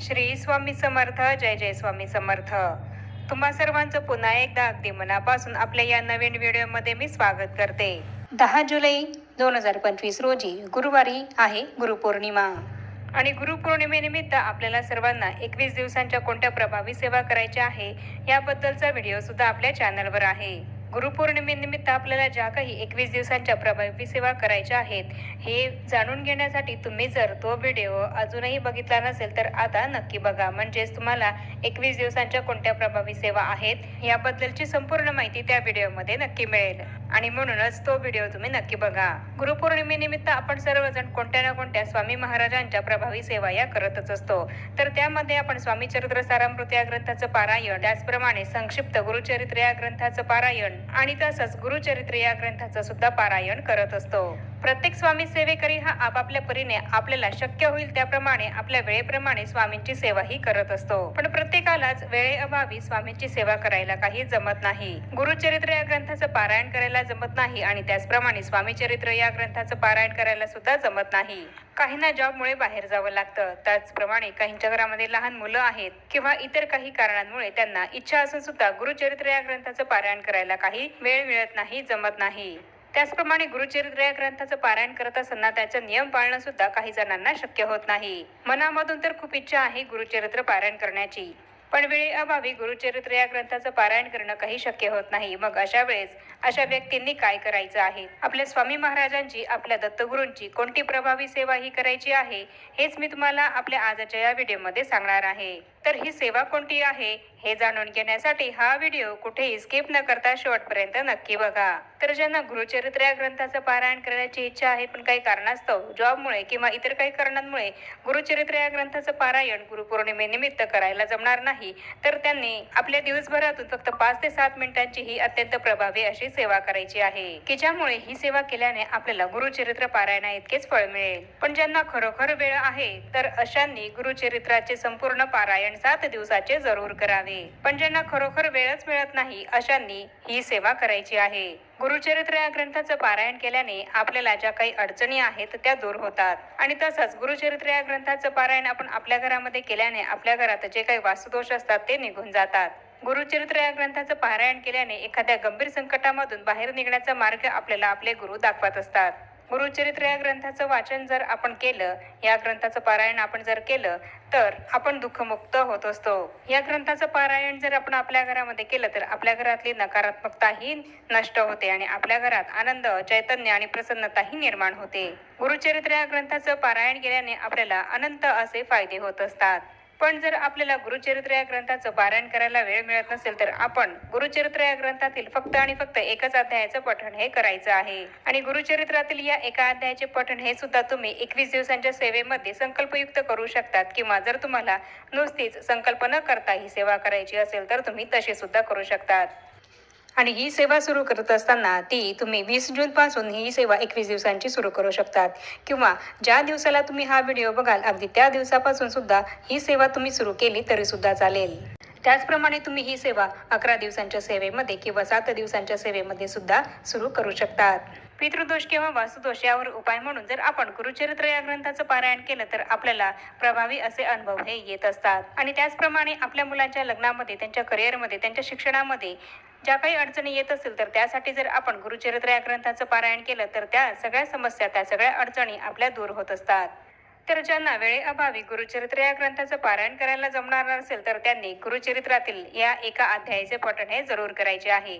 श्री स्वामी समर्थ जय जय स्वामी समर्थ. तुम्हा सर्वांचं पुन्हा एकदा अगदी मनापासून आपल्या या नवीन व्हिडिओमध्ये मी स्वागत करते. दहा जुलै दोन हजार पंचवीस रोजी गुरुवारी आहे गुरुपौर्णिमा. आणि गुरुपौर्णिमेनिमित्त आपल्याला सर्वांना एकवीस दिवसांच्या कोणत्या प्रभावी सेवा करायच्या आहे याबद्दलचा व्हिडिओ सुद्धा आपल्या चॅनलवर आहे. गुरुपौर्णिमेनिमित्त आपल्याला ज्या काही एकवीस दिवसांच्या प्रभावी सेवा करायच्या आहेत हे जाणून घेण्यासाठी तुम्ही जर तो व्हिडिओ अजूनही बघितला नसेल तर आता नक्की बघा. म्हणजेच तुम्हाला एकवीस दिवसांच्या कोणत्या प्रभावी सेवा आहेत याबद्दलची संपूर्ण माहिती त्या व्हिडिओमध्ये नक्की मिळेल. आणि म्हणूनच तो व्हिडिओ तुम्ही नक्की बघा. गुरुपौर्णिमेनिमित्त आपण सर्वजण कोणत्या ना कोणत्या स्वामी महाराजांच्या प्रभावी सेवा या करतच असतो. तर त्यामध्ये आपण स्वामी चरित्र सारामृत या ग्रंथाचं पारायण त्याचप्रमाणे संक्षिप्त गुरुचरित्र या ग्रंथाचं पारायण आणि तसंच गुरुचरित्र या ग्रंथाचं सुद्धा पारायण करत असतो. प्रत्येक स्वामी सेवेकरी हा आपापल्या परीने आपल्याला शक्य होईल त्याप्रमाणे आपल्या वेळेप्रमाणे स्वामींची सेवाही करत असतो. पण प्रत्येकालाच वेळेअभावी स्वामींची सेवा करायला काही जमत नाही. गुरुचरित्र या ग्रंथाचं पारायण करायला जमत नाही आणि त्याचप्रमाणे स्वामीचरित्र या ग्रंथाचं पारायण करायला सुद्धा जमत नाही. काहींना जॉबमुळे बाहेर जावं लागतं. त्याचप्रमाणे काहींच्या घरामध्ये लहान मुलं आहेत किंवा इतर काही कारणांमुळे त्यांना इच्छा असून सुद्धा गुरुचरित्र या ग्रंथाचं पारायण करायला काही वेळ मिळत नाही जमत नाही. त्याचप्रमाणे गुरुचरित्र या ग्रंथाचं पारायण करत असताना त्याचा नियम पाळणं सुद्धा काही जणांना शक्य होत नाही. मनामधून तर खूप इच्छा आहे गुरुचरित्र पारायण करण्याची. पण वेळेअभावी गुरुचरित्र या ग्रंथाचं पारायण करणं काही शक्य होत नाही. मग अशा वेळेस अशा व्यक्तींनी काय करायचं आहे? आपल्या स्वामी महाराजांची आपल्या दत्तगुरूंची कोणती प्रभावी सेवा ही करायची आहे हेच मी तुम्हाला आपल्या आजच्या या व्हिडिओमध्ये सांगणार आहे. तर ही सेवा कोणती आहे हे जाणून घेण्यासाठी हा व्हिडिओ कुठेही स्किप न करता शेवटपर्यंत नक्की बघा. तर ज्यांना गुरुचरित्र या ग्रंथाचं पारायण करण्याची इच्छा आहे पण काही कारणास्तव जॉबमुळे किंवा इतर काही कारणांमुळे गुरुचरित्र या ग्रंथाचं पारायण गुरुपौर्णिमेनिमित्त करायला जमणार नाही तर त्यांनी आपल्या दिवसभरातून फक्त पाच ते सात मिनिटांची ही अत्यंत प्रभावी अशी सेवा करायची आहे. की ज्यामुळे ही सेवा केल्याने आपल्याला गुरुचरित्र पारायणा इतकेच फळ मिळेल. पण ज्यांना खरोखर वेळ आहे तर अशांनी गुरुचरित्राचे संपूर्ण पारायण सात दिवसाचे जरूर करावे. पण ज्यांना खरोखर वेळच मिळत नाही अशांनी ही सेवा करायची आहे. गुरुचरित्र या ग्रंथाचं पारायण केल्याने आपल्याला ज्या काही अडचणी आहेत त्या दूर होतात. आणि तसंच गुरुचरित्र या ग्रंथाचं पारायण आपण आपल्या घरामध्ये केल्याने आपल्या घरात जे काही वास्तुदोष असतात ते निघून जातात. गुरुचरित्र या ग्रंथाचं पारायण केल्याने एखाद्या गंभीर संकटामधून बाहेर निघण्याचा मार्ग आपल्याला आपले गुरु दाखवत असतात. गुरुचरित्र या ग्रंथाचं वाचन जर आपण केलं या ग्रंथाचं पारायण आपण जर केलं तर आपण दुःखमुक्त होत असतो. या ग्रंथाचं पारायण जर आपण आपल्या घरामध्ये केलं तर आपल्या घरातली नकारात्मकताही नष्ट होते आणि आपल्या घरात आनंद चैतन्य आणि प्रसन्नताही निर्माण होते. गुरुचरित्र या ग्रंथाचं पारायण केल्याने आपल्याला अनंत असे फायदे होत असतात. पण जर आपल्याला गुरुचरित्र या ग्रंथाचं पारायण करायला वेळ मिळत नसेल तर आपण गुरुचरित्र या ग्रंथातील फक्त आणि फक्त एकच अध्यायाचं पठण हे करायचं आहे. आणि गुरुचरित्रातील या एका अध्यायाचे पठण हे सुद्धा तुम्ही एकवीस दिवसांच्या सेवेमध्ये संकल्पयुक्त करू शकतात. किंवा जर तुम्हाला नुसतीच संकल्प न करता ही सेवा करायची असेल तर तुम्ही तसे सुद्धा करू शकतात. आणि ही सेवा सुरू करत असताना ती तुम्ही वीस जून पासून ही सेवा एकवीस दिवसांची सुरू करू शकतात. किंवा ज्या दिवसाला तुम्ही हा व्हिडिओ बघाल अगदी त्या दिवसापासून सुद्धा ही सेवा तुम्ही सुरू केली तरी सुद्धा चालेल. त्याचप्रमाणे तुम्ही ही सेवा अकरा दिवसांच्या सेवेमध्ये किंवा सात दिवसांच्या सेवेमध्ये सुद्धा सुरू करू शकतात. पितृदोष किंवा वास्तुदोष यावर उपाय म्हणून जर आपण गुरुचरित्र या ग्रंथाचं पारायण केलं तर आपल्याला प्रभावी असे अनुभव हे येत असतात. आणि त्याचप्रमाणे आपल्या मुलांच्या लग्नामध्ये त्यांच्या करिअरमध्ये त्यांच्या शिक्षणामध्ये ज्या काही अडचणी येत असेल तर त्यासाठी जर आपण गुरुचरित्र या ग्रंथाचं पारायण केलं तर त्या सगळ्या समस्या त्या सगळ्या अडचणी आपल्या दूर होत असतात. तर ज्यांना वेळेअभावी गुरुचरित्र या ग्रंथाचं पारायण करायला जमणार नसेल तर त्यांनी गुरुचरित्रातील या एका अध्यायाचे पठण हे जरूर करायचे आहे.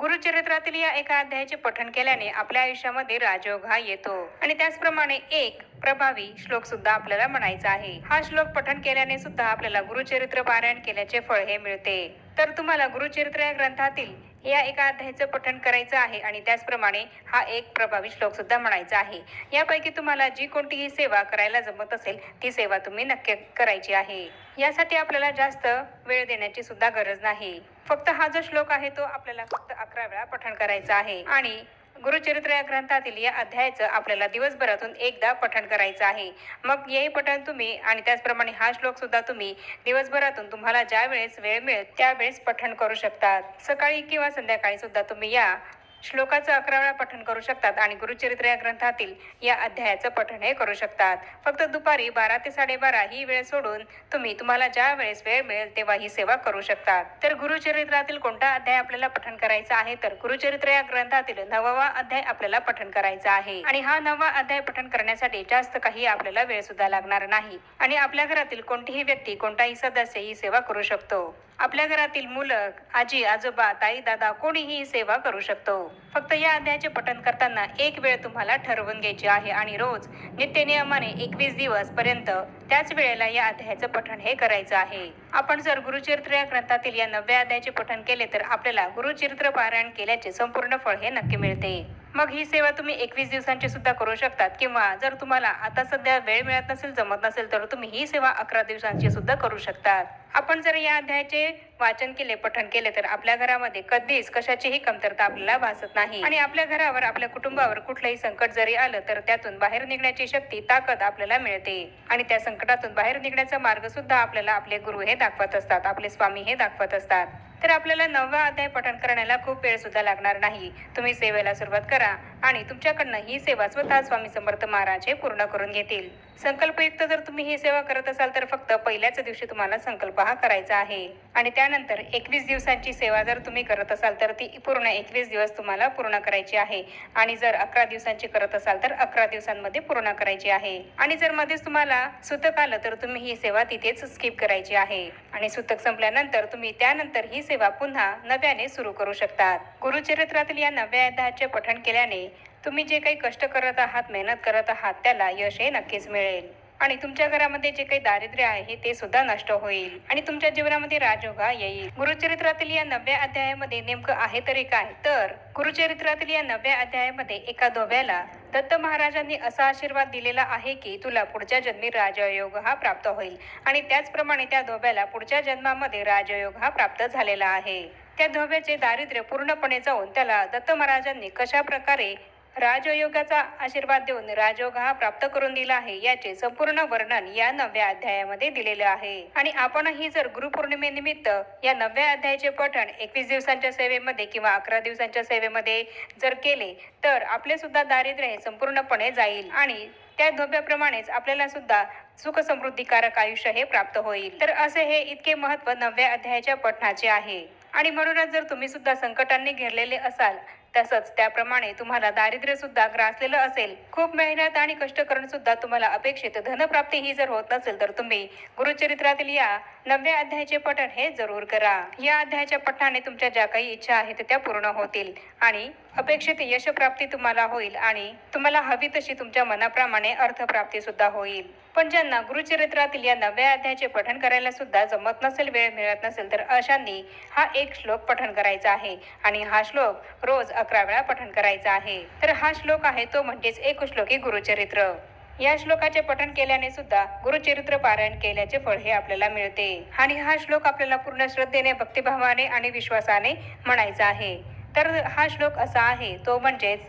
गुरुचरित्रातील या एका अध्यायाचे पठण केल्याने आपल्या आयुष्यामध्ये राजयोग हा येतो. आणि त्याचप्रमाणे एक प्रभावी श्लोक सुद्धा आपल्याला म्हणायचा आहे. हा श्लोक पठण केल्याने सुद्धा आपल्याला गुरुचरित्र पारायण केल्याचे फळ हे मिळते. तर तुम्हाला गुरुचरित्र या ग्रंथातील या एका अध्यायाचं पठण करायचं आहे आणि त्याचप्रमाणे हा एक प्रभावी श्लोक सुद्धा म्हणायचा आहे. यापैकी तुम्हाला जी कोणतीही सेवा करायला जमत असेल ती सेवा तुम्ही नक्की करायची आहे. यासाठी आपल्याला जास्त वेळ देण्याची सुद्धा गरज नाही. फक्त हा जो श्लोक आहे तो आपल्याला फक्त अकरा वेळा पठण करायचा आहे. आणि गुरुचरित्र या ग्रंथातील या अध्यायाचं आपल्याला दिवसभरातून एकदा पठण करायचं आहे. मग हे पठण तुम्ही आणि त्याचप्रमाणे हा श्लोक सुद्धा तुम्ही दिवसभरातून तुम्हाला ज्या वेळेस वेळ मिळेल त्यावेळेस पठण करू शकतात. सकाळी किंवा संध्याकाळी सुद्धा तुम्ही या श्लोकाचं अकरा वेळा पठण करू शकतात आणि गुरुचरित्र या ग्रंथातील या अध्यायाचं पठण हे करू शकतात. फक्त दुपारी बारा ते साडेबारा ही वेळ सोडून तुम्ही तुम्हाला ज्या वेळेस वेळ मिळेल तेव्हा ही सेवा करू शकतात तर गुरुचरित्रातील कोणता अध्याय आपल्याला पठण करायचा आहे? तर गुरुचरित्र या ग्रंथातील नववा अध्याय आपल्याला पठण करायचा आहे. आणि हा नववा अध्याय पठण करण्यासाठी जास्त काही आपल्याला वेळ सुद्धा लागणार नाही. आणि आपल्या घरातील कोणतीही व्यक्ती कोणताही सदस्य ही सेवा करू शकतो. आपल्या घरातील मुलं आजी आजोबा ताई दादा कोणीही सेवा करू शकतो. फक्त या अध्यायाचे पठन करताना एक वेळ तुम्हाला ठरवून घ्यायची आहे आणि रोज नित्यनियमाने एकवीस दिवस पर्यंत त्याच वेळेला या अध्यायाचं पठण हे करायचं आहे. आपण जर गुरुचरित्र या ग्रंथातील या नवव्या अध्यायाचे पठण केले तर आपल्याला गुरुचरित्र पारायण केल्याचे संपूर्ण फळ हे नक्की मिळते. मग ही सेवा तुम्ही एकवीस दिवसांची सुद्धा करू शकतात. किंवा जर तुम्हाला आता सध्या वेळ मिळत नसेल जमत नसेल तर तुम्ही ही सेवा अकरा दिवसांची सुद्धा करू शकतात. आपण जर या अध्यायाचे वाचन केले पठण केले तर आपल्या घरामध्ये कधीच कशाचीही कमतरता आपल्याला भासत नाही. आणि आपल्या घरावर आपल्या कुटुंबावर कुठलंही संकट जरी आलं तर त्यातून बाहेर निघण्याची शक्ती ताकद आपल्याला मिळते. आणि त्या संकटातून बाहेर निघण्याचा मार्ग सुद्धा आपल्याला आपले गुरु हे दाखवत असतात आपले स्वामी हे दाखवत असतात. तर आपल्याला नववा अध्याय पठण करण्याला खूप वेळ सुद्धा लागणार नाही. तुम्ही सेवेला सुरुवात करा आणि तुमच्याकडनं ही सेवा स्वतः स्वामी समर्थ महाराज हे पूर्ण करून घेतील. संकल्पयुक्त जर तुम्ही ही सेवा करत असाल तर फक्त पहिल्याच दिवशी तुम्हाला संकल्प हा करायचा आहे. आणि त्यानंतर एकवीस दिवसांची सेवा जर तुम्ही करत असाल तर ती पूर्ण एकवीस दिवस तुम्हाला पूर्ण करायची आहे. आणि जर अकरा दिवसांची करत असाल तर अकरा दिवसांमध्ये पूर्ण करायची आहे. आणि जर मध्येच तुम्हाला सुतक आलं तर तुम्ही ही सेवा तिथेच स्किप करायची आहे. आणि सुतक संपल्यानंतर तुम्ही त्यानंतर ही सेवा पुन्हा नव्याने सुरू करू शकतात. गुरुचरित्रातील या नव्या अध्यायाचे पठण केल्याने तुम्ही जे काही कष्ट करत आहात मेहनत करत आहात त्याला यश हे नक्कीच मिळेल. आणि तुमच्या घरामध्ये जे काही दारिद्र्य आहे ते सुद्धा नष्ट होईल. आणि तुमच्या जीवनामध्ये राजयोगा येईल. गुरुचरित्रातील या नव्या अध्यायामध्ये नेमकं आहे तरी काय? तर गुरुचरित्रातील या नव्या अध्यायामध्ये एका दोब्याला दत्त महाराजांनी असा आशीर्वाद दिलेला आहे की तुला पुढच्या जन्मी राजयोग हा प्राप्त होईल. आणि त्याचप्रमाणे त्या धोब्याला पुढच्या जन्मामध्ये राजयोग हा प्राप्त झालेला आहे. त्या धोब्याचे दारिद्र्य पूर्णपणे जाऊन त्याला दत्त महाराजांनी कशा प्रकारे राजयोगाचा आशीर्वाद देऊन राजयोग हा प्राप्त करून दिला आहे याचे संपूर्ण वर्णन या नव्या अध्यायामध्ये दिलेले आहे. आणि आपणही जर गुरुपौर्णिमेनिमित्त या नव्या अध्यायाचे पठण एकवीस दिवसांच्या सेवेमध्ये किंवा अकरा दिवसांच्या सेवेमध्ये जर केले तर आपले सुद्धा दारिद्र्य हे संपूर्णपणे जाईल आणि त्या धोब्याप्रमाणेच आपल्याला सुद्धा सुख समृद्धीकारक आयुष्य हे प्राप्त होईल. तर असे हे इतके महत्त्व नव्या अध्यायाच्या पठणाचे आहे. आणि म्हणूनच जर तुम्ही सुद्धा संकटांनी घेरलेले असाल तसंच त्याप्रमाणे तुम्हाला दारिद्र्य सुद्धा ग्रासलेलं असेल. खूप मेहनत आणि कष्ट करून सुद्धा तुम्हाला अपेक्षित धनप्राप्ती ही जर होत नसेल तर तुम्ही गुरुचरित्रातील या नवव्या अध्यायाचे पठण हे जरूर करा. या अध्यायाच्या पठणाने तुमच्या ज्या काही इच्छा आहेत त्या पूर्ण होतील आणि अपेक्षित यशप्राप्ती तुम्हाला होईल आणि तुम्हाला हवी तशी तुमच्या मनाप्रमाणे अर्थप्राप्ती सुद्धा होईल. पण ज्यांना गुरुचरित्रातील या नव्या अध्यायाचे पठण करायला सुद्धा जमत नसेल वेळ मिळत नसेल तर अशांनी हा एक श्लोक पठण करायचा आहे. आणि हा श्लोक रोज अकरा वेळा पठण करायचा आहे. तर हा श्लोक आहे तो म्हणजेच एक श्लोकी गुरुचरित्र. या श्लोकाचे पठण केल्याने सुद्धा गुरुचरित्र पारायण केल्याचे फळ हे आपल्याला मिळते. आणि हा श्लोक आपल्याला पूर्ण श्रद्धेने भक्तिभावाने आणि विश्वासाने म्हणायचा आहे. तर हा श्लोक असा आहे तो म्हणजेच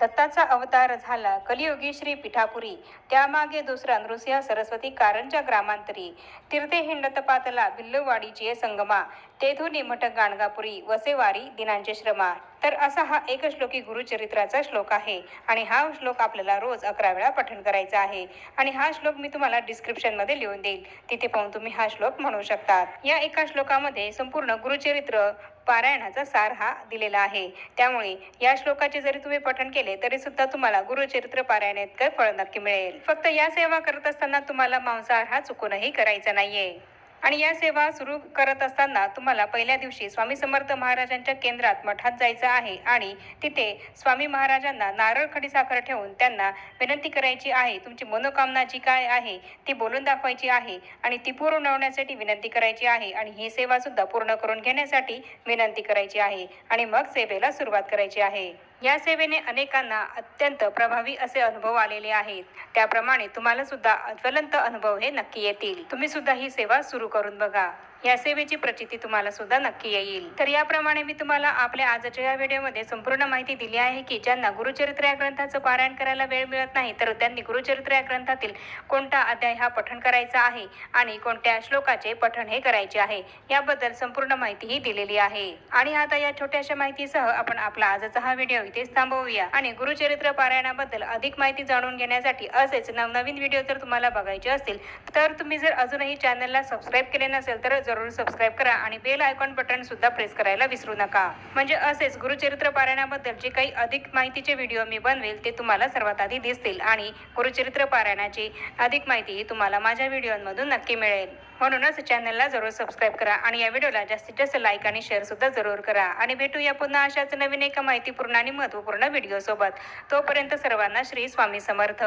दत्ताचा अवतार झाला कलियुगी श्री पिठापुरी. त्यामागे दुसरा नृसिंह सरस्वती कारंजा ग्रामांतरी. तीर्थे हिंडतपातला पातला संगमा. तेथून मठ गाणगापुरी वसेवारी दिनांचे श्रमा तर असा हा एक श्लोकी गुरुचरित्राचा श्लोक आहे. आणि हा श्लोक आपल्याला रोज अकरा वेळा पठण करायचा आहे. आणि हा श्लोक मी तुम्हाला डिस्क्रिप्शनमध्ये लिहून देईल. तिथे पाहून तुम्ही हा श्लोक म्हणू शकता या एका श्लोकामध्ये संपूर्ण गुरुचरित्र पारायणाचा सार हा दिलेला आहे. त्यामुळे या श्लोकाचे जरी तुम्ही पठण केले तरी सुद्धा तुम्हाला गुरुचरित्र पारायण इतकं फळ नक्की मिळेल. फक्त या सेवा करत असताना तुम्हाला मांसाहार हा चुकूनही करायचा नाहीये. आणि या सेवा सुरू करत असताना तुम्हाला पहिल्या दिवशी स्वामी समर्थ महाराजांच्या केंद्रात मठात जायचं आहे आणि तिथे स्वामी महाराजांना नारळ खडीसाखर ठेवून त्यांना विनंती करायची आहे. तुमची मनोकामना जी काय आहे ती बोलून दाखवायची आहे आणि ती पूर्ण होण्यासाठी विनंती करायची आहे आणि ही सेवा सुद्धा पूर्ण करून घेण्यासाठी विनंती करायची आहे आणि मग सेवेला सुरुवात करायची आहे. या सेवेने अनेकांना अत्यंत प्रभावी असे अनुभव आलेले आहेत. त्याप्रमाणे तुम्हाला सुद्धा ज्वलंत अनुभव हे नक्की येतील. तुम्ही सुद्धा ही सेवा सुरू करून बघा. या सेवेची प्रचिती तुम्हाला सुद्धा नक्की येईल. तर याप्रमाणे मी तुम्हाला आपल्या आजच्या या व्हिडिओमध्ये संपूर्ण माहिती दिली आहे की ज्यांना गुरुचरित्र या ग्रंथाचं पारायण करायला वेळ मिळत नाही तर त्यांनी गुरुचरित्र या ग्रंथातील कोणता अध्याय हा पठण करायचा आहे आणि कोणत्या श्लोकाचे पठण हे करायचे आहे याबद्दल संपूर्ण माहितीही दिलेली आहे. आणि आता या छोट्याशा माहितीसह आपण आपला आजचा हा व्हिडिओ इथेच थांबवूया. आणि गुरुचरित्र पारायणाबद्दल अधिक माहिती जाणून घेण्यासाठी असेच नवनवीन व्हिडिओ जर तुम्हाला बघायचे असतील तर तुम्ही जर अजूनही चॅनलला सबस्क्राईब केले नसेल तर जरूर सबस्क्राईब करा आणि बेल आयकॉन बटन सुद्धा प्रेस करायला विसरू नका. म्हणजे असेच गुरुचरित्र पारायणाबद्दल जे काही अधिक माहितीचे व्हिडिओ मी बनवेल ते तुम्हाला सर्वात आधी दिसतील आणि गुरुचरित्र पारायणाची अधिक माहितीही तुम्हाला माझ्या व्हिडिओमधून नक्की मिळेल. म्हणूनच चॅनलला जरूर सबस्क्राईब करा आणि या व्हिडिओला जास्तीत जास्त लाईक आणि शेअर सुद्धा जरूर करा. आणि भेटूया पुन्हा अशाच नवीन एका माहितीपूर्ण आणि महत्त्वपूर्ण व्हिडिओसोबत तोपर्यंत सर्वांना श्री स्वामी समर्थ.